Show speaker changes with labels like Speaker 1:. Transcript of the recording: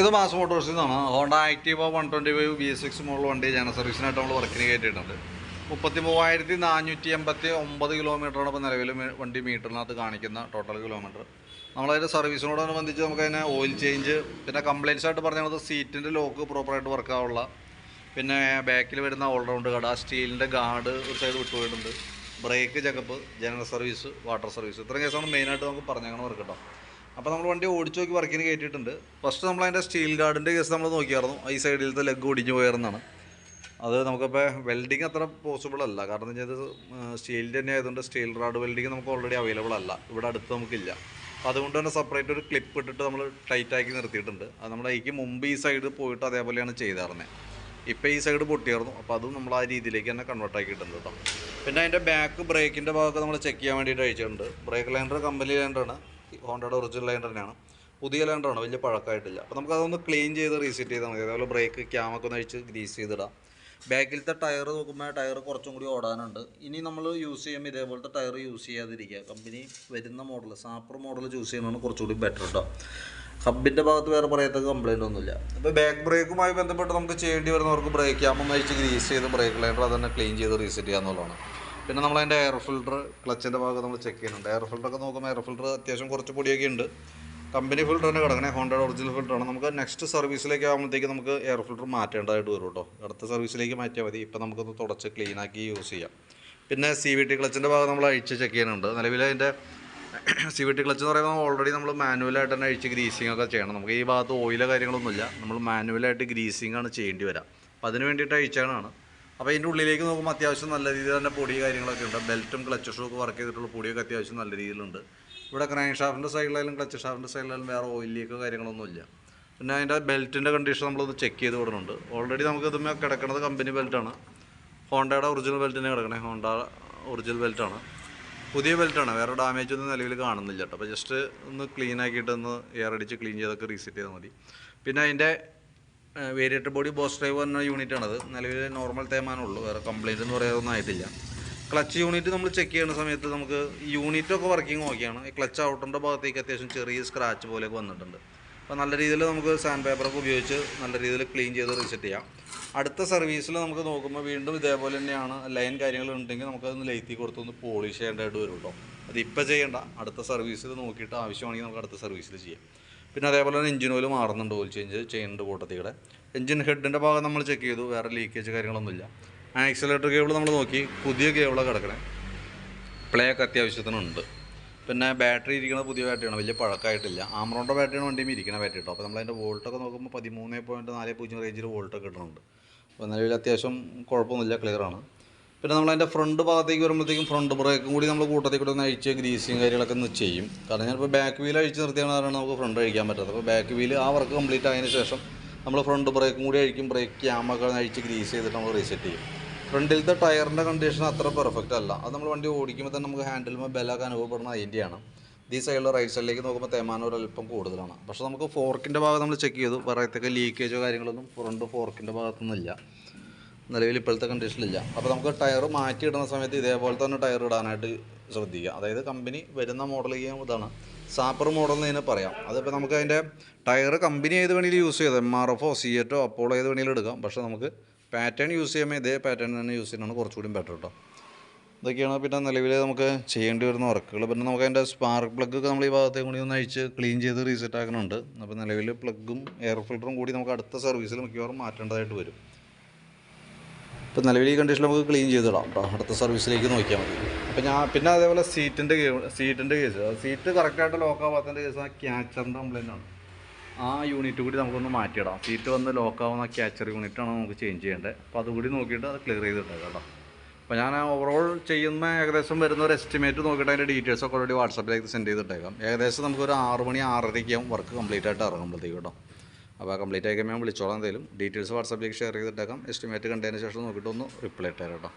Speaker 1: ഇത് മാസ് മോട്ടോഴ്സിൽ നിന്നാണ് Honda Activa one twenty five B six model വണ്ടി ജനറൽ സർവീസിനായിട്ട് നമ്മൾ വർക്കിന് കയറ്റിയിട്ടുണ്ട് മുപ്പത്തി മൂവായിരത്തി നാനൂറ്റി എൺപത്തി ഒമ്പത് കിലോമീറ്ററാണ് ഇപ്പോൾ നിലവിൽ വണ്ടി മീറ്ററിനകത്ത് കാണിക്കുന്ന ടോട്ടൽ കിലോമീറ്റർ നമ്മളതിന്റെ സർവീസിനോടനുബന്ധിച്ച് നമുക്കതിനെ ഓയിൽ ചേഞ്ച് പിന്നെ കംപ്ലയിൻസ് ആയിട്ട് പറഞ്ഞത് സീറ്റിന്റെ ലോക്ക് പ്രോപ്പറായിട്ട് വർക്കാവുള്ള പിന്നെ ബാക്കിൽ വരുന്ന ഓൾറൗണ്ട് കട സ്റ്റീലിന്റെ ഗാർഡ് ഒരു side വിട്ടുപോയിട്ടുണ്ട്. Brake checkup general service water service ഇത്രയും കേസാണ് മെയിനായിട്ട് നമുക്ക് പറഞ്ഞേക്കണം വർക്ക് കേട്ടോ അപ്പോൾ നമ്മൾ വണ്ടി ഓടിച്ചു നോക്കി വർക്കിന് കയറ്റിയിട്ടുണ്ട് ഫസ്റ്റ് നമ്മൾ അതിന്റെ സ്റ്റീൽ ഗാർഡിന്റെ കേസ് നമ്മൾ നോക്കിയായിരുന്നു. ഈ സൈഡിലത്തെ ലെഗ് ഒടിഞ്ഞു പോയായിരുന്നാണ് അത് നമുക്കിപ്പോൾ വെൽഡിങ് അത്ര പോസിബിൾ അല്ല. കാരണം എന്ന് വെച്ചാൽ സ്റ്റീലിന്റെ തന്നെ ആയതുകൊണ്ട് സ്റ്റീൽ റാഡ് വെൽഡിങ് നമുക്ക് ഓൾറെഡി അവൈലബിൾ അല്ല. ഇവിടെ അടുത്ത് നമുക്കില്ല. അപ്പോൾ അതുകൊണ്ട് തന്നെ സെപ്പറേറ്റ് ഒരു ക്ലിപ്പ് ഇട്ടിട്ട് നമ്മൾ ടൈറ്റ് ആക്കി നിർത്തിയിട്ടുണ്ട്. അത് നമ്മൾ അതിക്ക് മുമ്പ് ഈ സൈഡ് പോയിട്ട് അതേപോലെയാണ് ചെയ്തായിരുന്നത് ഇപ്പോൾ ഈ സൈഡ് പൊട്ടിയായിരുന്നു. അപ്പോൾ അതും നമ്മൾ ആ രീതിയിലേക്ക് തന്നെ കൺവേർട്ട് ആക്കിയിട്ടുണ്ട് കേട്ടോ പിന്നെ അതിന്റെ ബാക്ക് ബ്രേക്കിന്റെ ഭാഗമൊക്കെ നമ്മൾ ചെക്ക് ചെയ്യാൻ വേണ്ടിയിട്ട് അയച്ചിട്ടുണ്ട്. ബ്രേക്ക് ലൈൻഡർ കമ്പനി ലൈൻഡറാണ് ഹോണ്ടയുടെ ഒറിജിനൽ ലൈൻഡർ തന്നെയാണ്. പുതിയ ലൈൻഡറാണ് വലിയ പഴക്കമായിട്ടില്ല. അപ്പോൾ നമുക്ക് അതൊന്ന് ക്ലീൻ ചെയ്ത് റീസെറ്റ് ചെയ്താൽ മതി. അതേപോലെ ബ്രേക്ക് ക്യാമൊക്കെ ഒന്ന് അഴിച്ച് ഗ്രീസ് ചെയ്തിടാം. ബാക്കിലത്തെ ടയർ നോക്കുമ്പോൾ ടയർ കുറച്ചും കൂടി ഓടാനുണ്ട്. ഇനി നമ്മൾ യൂസ് ചെയ്യുമ്പോൾ ഇതേപോലത്തെ ടയർ യൂസ് ചെയ്യാതിരിക്കുക. കമ്പനി വരുന്ന മോഡൽ സാപ്പർ മോഡൽ ചൂസ് ചെയ്യുന്നതാണ് കുറച്ചുകൂടി ബെറ്റർ കേട്ടോ ഹബിന്റെ ഭാഗത്ത് വേറെ പറയത്തക്ക കംപ്ലൈന്റ് ഒന്നുമില്ല. അപ്പോൾ ബാക്ക് ബ്രേക്കുമായി ബന്ധപ്പെട്ട് നമുക്ക് ചെയ്യേണ്ടി വരുന്നവർക്ക് ബ്രേക്ക് ക്യാമൊന്ന് അഴിച്ച് ഗ്രീസ് ചെയ്ത് ബ്രേക്ക് ലൈൻഡർ അത് തന്നെ ക്ലീൻ ചെയ്ത് റീസെറ്റ് ചെയ്യാന്നുള്ളതാണ്. പിന്നെ നമ്മൾ അതിന്റെ എയർ ഫിൽട്ടർ ക്ലച്ചിന്റെ ഭാഗം നമ്മൾ ചെക്ക് ചെയ്യുന്നുണ്ട്. എയർ ഫിൽറ്ററൊക്കെ നോക്കുമ്പോൾ എയർ ഫിൽട്ടർ അത്യാവശ്യം കുറച്ച് പൊടിയൊക്കെ ഉണ്ട്. കമ്പനി ഫിൽട്ടർ തന്നെ കിടക്കണേ. ഹോണ്ടയുടെ ഒറിജിനൽ ആണ്. നമുക്ക് നെക്സ്റ്റ് സർവീസിലേക്ക് ആകുമ്പോഴത്തേക്ക് നമുക്ക് എയർ ഫിൽട്ടർ മാറ്റേണ്ടതായിട്ട് വരും കേട്ടോ. അടുത്ത സർവീസിലേക്ക് മാറ്റിയാൽ മതി. ഇപ്പം നമുക്കൊന്ന് തുടച്ച് ക്ലീനാക്കി യൂസ് ചെയ്യാം. പിന്നെ സി വി ടി ക്ലച്ചിന്റെ ഭാഗം നമ്മൾ അഴിച്ച് ചെക്ക് ചെയ്യുന്നുണ്ട്. നിലവിൽ അതിന്റെ സി വി ടി ക്ലച്ച് എന്ന് പറയുമ്പോൾ ഓൾറെഡി നമ്മൾ മാനുവലായിട്ട് തന്നെ അഴിച്ച് ഗ്രീസിങ് ഒക്കെ ചെയ്യണം. നമുക്ക് ഈ ഭാഗത്ത് ഓയിലോ കാര്യങ്ങളൊന്നുമില്ല. നമ്മൾ മാനുവലായിട്ട് ഗ്രീസിംഗ് ആണ് ചെയ്യേണ്ടി വരാം. അപ്പോൾ അതിന് വേണ്ടിയിട്ട് അഴിച്ചാണ്. അപ്പോൾ ഇതിന്റെ ഉള്ളിലേക്ക് നോക്കുമ്പോൾ അത്യാവശ്യം നല്ല രീതിയിൽ തന്നെ പൊടി കാര്യങ്ങളൊക്കെ ഉണ്ട്. ബെൽറ്റും ക്ലച്ച് ഷൂക്ക് വർക്ക് ചെയ്തിട്ടുള്ള പൊടിയൊക്കെ അത്യാവശ്യം നല്ല രീതിയിലുണ്ട്. ഇവിടെ ക്രാങ്ക് ഷാഫിന്റെ സൈഡിലായാലും ക്ലച്ച് ഷാഫിന്റെ സൈഡിലായാലും വേറെ ഓയിലിലേക്കോ കാര്യങ്ങളൊന്നുമില്ല പിന്നെ അതിന്റെ ബെൽറ്റിന്റെ കണ്ടീഷൻ നമ്മളൊന്ന് ചെക്ക് ചെയ്ത് വിടുന്നുണ്ട്. ഓൾറെഡി നമുക്ക് ഇതുമേ കിടക്കുന്നത് കമ്പനി ബെൽറ്റാണ് ഹോണ്ടയുടെ ഒറിജിനൽ ബെൽറ്റ് തന്നെ കിടക്കണേ. ഹോണ്ട ഒറിജിനൽ ബെൽറ്റാണ് പുതിയ ബെൽറ്റാണ് വേറെ ഡാമേജ് ഒന്നും നിലവിൽ കാണുന്നില്ല കേട്ടോ. അപ്പോൾ ജസ്റ്റ് ഒന്ന് ക്ലീൻ ആക്കിയിട്ട് ഒന്ന് എയർ അടിച്ച് ക്ലീൻ ചെയ്തൊക്കെ റീസെറ്റ് ചെയ്താൽ മതി. പിന്നെ അതിന്റെ വേരിയേറ്റർ ബോഡി ബോസ് ഡ്രൈവ് പറഞ്ഞ യൂണിറ്റ് ആണത്. നിലവിൽ നോർമൽ തേമാനുള്ളൂ വേറെ കംപ്ലയിന്റ് എന്ന് പറയാതൊന്നും ആയിട്ടില്ല. ക്ലച്ച് യൂണിറ്റ് നമ്മൾ ചെക്ക് ചെയ്യുന്ന സമയത്ത് നമുക്ക് യൂണിറ്റൊക്കെ വർക്കിംഗ് ഓക്കെയാണ് ഈ ക്ലച്ച് ഔട്ടറിന്റെ ഭാഗത്തേക്ക് അത്യാവശ്യം ചെറിയ സ്ക്രാച്ച് പോലെയൊക്കെ വന്നിട്ടുണ്ട്. അപ്പോൾ നല്ല രീതിയിൽ നമുക്ക് സാൻഡ് പേപ്പറൊക്കെ ഉപയോഗിച്ച് നല്ല രീതിയിൽ ക്ലീൻ ചെയ്ത് റീസെറ്റ് ചെയ്യാം. അടുത്ത സർവീസിൽ നമുക്ക് നോക്കുമ്പോൾ വീണ്ടും ഇതേപോലെ തന്നെയാണ്. ലൈൻ കാര്യങ്ങൾ ഉണ്ടെങ്കിൽ നമുക്കതൊന്ന് ലൈത്തി കൊടുത്തൊന്ന് പോളിഷ് ചെയ്യേണ്ടതായിട്ട് വരും കേട്ടോ അത് ഇപ്പോൾ ചെയ്യേണ്ട. അടുത്ത സർവീസിൽ നോക്കിയിട്ട് ആവശ്യമാണെങ്കിൽ നമുക്ക് അടുത്ത സർവീസിൽ ചെയ്യാം. പിന്നെ അതേപോലെ തന്നെ എഞ്ചിൻ ഓയിൽ മാറുന്നുണ്ട് ഓയിൽ ചേഞ്ച് ചെയ്യുന്നുണ്ട് കൂട്ടത്തിയുടെ എഞ്ചിൻ ഹെഡിന്റെ ഭാഗം നമ്മൾ ചെക്ക് ചെയ്തു വേറെ ലീക്കേജ് കാര്യങ്ങളൊന്നുമില്ല. ആക്സിലേറ്റർ കേബിൾ നമ്മൾ നോക്കി പുതിയ കേബിളാണ് കിടക്കണേ. പ്ലേ ഒക്കെ അത്യാവശ്യത്തിനുണ്ട് പിന്നെ ബാറ്ററി ഇരിക്കുന്നത് പുതിയ ബാറ്ററിയാണ് വലിയ പഴക്കമായിട്ടില്ല ആമറോണിന്റെ ബാറ്ററിയാണ് വണ്ടിയും ഇരിക്കുന്ന ബാറ്ററി കേട്ടോ അപ്പോൾ നമ്മളതിന്റെ വോൾട്ടൊക്കെ നോക്കുമ്പോൾ പതിമൂന്ന് പോയിന്റ് നാല് പൂജ്യം റേഞ്ചിൽ വോൾട്ടൊക്കെ ഇടുന്നുണ്ട്. അപ്പോൾ നിലവിൽ അത്യാവശ്യം കുഴപ്പമൊന്നുമില്ല ക്ലിയറാണ് പിന്നെ നമ്മൾ നമ്മളതിന്റെ ഫ്രണ്ട് ഭാഗത്തേക്ക് വരുമ്പോഴത്തേക്കും ഫ്രണ്ട് ബ്രേക്കും കൂടി നമ്മൾ കൂട്ടത്തിൽ കൂടെ ഒന്ന് അഴിച്ച് ഗ്രീസിങ് കാര്യങ്ങളൊക്കെ ഒന്ന് ചെയ്യും. കാരണം ഞാനിപ്പോൾ ബാക്ക് വീൽ അഴിച്ച് നിർത്തിയാണ് കാരണം നമുക്ക് ഫ്രണ്ട് അഴിക്കാൻ പറ്റാത്തത്. അപ്പോൾ ബാക്ക് വീൽ ആ വർക്ക് കംപ്ലീറ്റ് ആയതിനു ശേഷം നമ്മൾ ഫ്രണ്ട് ബ്രേക്കും കൂടി അഴിക്കും. ബ്രേക്ക് ക്യാമൊക്കെ അഴിച്ച് ഗ്രീസ് ചെയ്തിട്ട് നമ്മൾ റീസെറ്റ് ചെയ്യും. ഫ്രണ്ടിലത്തെ ടയറിന്റെ കണ്ടീഷൻ അത്ര പെർഫെക്റ്റ് അല്ല. അത് നമ്മൾ വണ്ടി ഓടിക്കുമ്പോൾ തന്നെ നമുക്ക് ഹാൻഡിലുമ്പോൾ ബലമൊക്കെ അനുഭവപ്പെടുന്ന അതിന്റെയാണ് ഈ സൈഡിൽ റൈറ്റ് സൈഡിലേക്ക് നോക്കുമ്പോൾ തേമാനം അല്പം കൂടുതലാണ്. പക്ഷേ നമുക്ക് ഫോർക്കിന്റെ ഭാഗം നമ്മൾ ചെക്ക് ചെയ്തു. പറയത്തൊക്കെ ലീക്കേജോ കാര്യങ്ങളൊന്നും ഫ്രണ്ട് ഫോർക്കിന്റെ ഭാഗത്തൊന്നുമില്ല നിലവിൽ ഇപ്പോഴത്തെ കണ്ടീഷനിലില്ല അപ്പോൾ നമുക്ക് ടയർ മാറ്റി ഇടുന്ന സമയത്ത് ഇതേപോലെ തന്നെ ടയർ ഇടാനായിട്ട് ശ്രദ്ധിക്കുക. അതായത് കമ്പനി വരുന്ന ചെയ്യാൻ ഇതാണ്. സാപ്പർ മോഡൽ എന്ന് തന്നെ പറയാം. അതിപ്പോൾ നമുക്ക് അതിന്റെ ടയർ കമ്പനി ഏത് വേണമെങ്കിലും യൂസ് ചെയ്താൽ എം ആർ എഫോ സി എറ്റോ അപ്പോളോ ഏത് വേണമെങ്കിലും എടുക്കാം. പക്ഷേ നമുക്ക് പാറ്റേൺ യൂസ് ചെയ്യുമ്പോൾ ഇതേ പാറ്റേൺ തന്നെ യൂസ് ചെയ്യുന്നതാണ് കുറച്ചുകൂടി ബെറ്റർ കേട്ടോ ഇതൊക്കെയാണ് പിന്നെ നിലവിൽ നമുക്ക് ചെയ്യേണ്ടി വരുന്ന വർക്കുകൾ പിന്നെ നമുക്ക് അതിന്റെ സ്പാർക്ക് പ്ലഗ് ഒക്കെ നമ്മൾ ഈ ഭാഗത്തേക്ക് കൂടി ഒന്ന് അഴിച്ച് ക്ലീൻ ചെയ്ത് റീസെറ്റ് ആക്കുന്നുണ്ട്. അപ്പോൾ നിലവിൽ പ്ലഗും എയർ ഫിൽറ്ററും കൂടി നമുക്ക് അടുത്ത സർവീസിൽ മിക്കവാറും മാറ്റേണ്ടതായിട്ട് വരും. ഇപ്പോൾ നിലവിൽ ഈ കണ്ടീഷൻ നമുക്ക് ക്ലീൻ ചെയ്തിടാം കേട്ടോ അടുത്ത സർവീസിലേക്ക് നോക്കിയാൽ മതി. അപ്പോൾ ഞാൻ പിന്നെ അതേപോലെ സീറ്റിന്റെ സീറ്റിന്റെ കേസ് സീറ്റ് കറക്റ്റായിട്ട് ലോക്ക് ആവാത്തതിന്റെ കേസ് ആ ക്യാച്ചറിന്റെ കംപ്ലൈന്റ് ആണ്. ആ യൂണിറ്റ് കൂടി നമുക്കൊന്ന് മാറ്റിയിടാം. സീറ്റ് വന്ന് ലോക്ക് ആവുന്ന ക്യാച്ചർ യൂണിറ്റാണ് നമുക്ക് ചേഞ്ച് ചെയ്യേണ്ടത്. അപ്പോൾ അതുകൂടി നോക്കിയിട്ട് അത് ക്ലിയർ ചെയ്തിട്ടേക്കാം കേട്ടോ. അപ്പോൾ ഞാൻ ഓവറോൾ ചെയ്യുന്ന ഏകദേശം വരുന്ന ഒരു എസ്റ്റിമേറ്റ് നോക്കിയിട്ട് അതിന്റെ ഡീറ്റെയിൽസ് ഒക്കെ ഓൾറെഡി വാട്സപ്പിലേക്ക് സെൻഡ് ചെയ്തിട്ടേക്കാം ഏകദേശം നമുക്കൊരു ആറ് മണി ആറരയ്ക്കാവും വർക്ക് കംപ്ലീറ്റ് ആയിട്ട് ഇറങ്ങുമ്പോഴത്തേക്ക് കേട്ടോ. അപ്പോൾ കംപ്ലീറ്റ് ആയി കഴിയുമ്പോൾ വിളിച്ചോളാം എന്തെങ്കിലും ഡീറ്റെയിൽസ് വാട്സാപ്പിലേക്ക് ഷെയർ ചെയ്തിട്ടേക്കാം. എസ്റ്റിമേറ്റ് കണ്ടതിന് ശേഷം നോക്കിയിട്ട് ഒന്ന് റിപ്ലൈ ഇട്ടേരാം കേട്ടോ.